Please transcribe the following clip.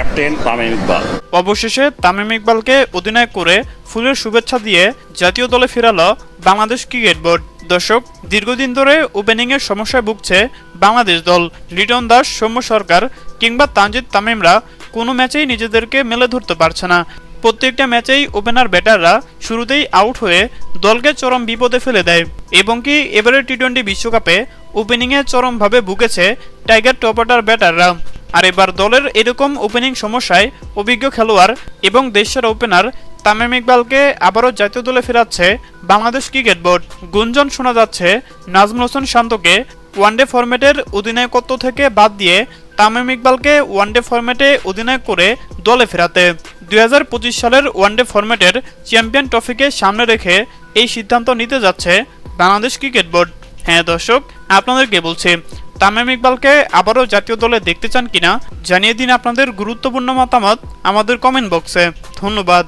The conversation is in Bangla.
ক্যাপ্টেন তামিম ইকবাল। অবশেষে তামিম ইকবালকে অধিনায়ক করে ফুলের শুভেচ্ছা দিয়ে জাতীয় দলে ফেরালো বাংলাদেশ ক্রিকেট বোর্ড। দর্শক, দীর্ঘদিন ধরে ওপেনিংয়ের সমস্যায় ভুগছে বাংলাদেশ দল। লিটন দাস, সৌম্য সরকার কিংবা তানজিদ তামিমরা কোনো ম্যাচেই নিজেদেরকে মেলে ধরতে পারছে না। প্রত্যেকটা ম্যাচেই ওপেনার ব্যাটাররা শুরুতেই আউট হয়ে দলকে চরম বিপদে ফেলে দেয়। এবং কি এবারের টি টোয়েন্টি বিশ্বকাপে ওপেনিংয়ে চরমভাবে ভুগেছে টাইগার টপ অর্ডার ব্যাটাররা। আর এবার দলের এরকম ওপেনিং সমস্যায় অভিজ্ঞ খেলোয়াড় এবং দেশের ওপেনার তামিম ইকবালকে আবারও জাতীয় দলে ফেরাচ্ছে বাংলাদেশ ক্রিকেট বোর্ড। গুঞ্জন শোনা যাচ্ছে, নাজমুল হোসেন শান্তকে ওয়ানডে ফরম্যাটের অধিনায়কত্ব থেকে বাদ দিয়ে তামিম ইকবালকে ওয়ানডে ফরম্যাটে অধিনায়ক করে দলে ফেরাতে। দুই হাজার পঁচিশ সালের ওয়ানডে ফরম্যাটের চ্যাম্পিয়ন ট্রফিকে সামনে রেখে এই সিদ্ধান্ত নিতে যাচ্ছে বাংলাদেশ ক্রিকেট বোর্ড। হ্যাঁ দর্শক, আপনাদেরকে বলছি তামিম ইকবালকে আবারও জাতীয় দলে দেখতে চান কিনা জানিয়ে দিন আপনাদের গুরুত্বপূর্ণ মতামত আমাদের কমেন্ট বক্সে ধন্যবাদ।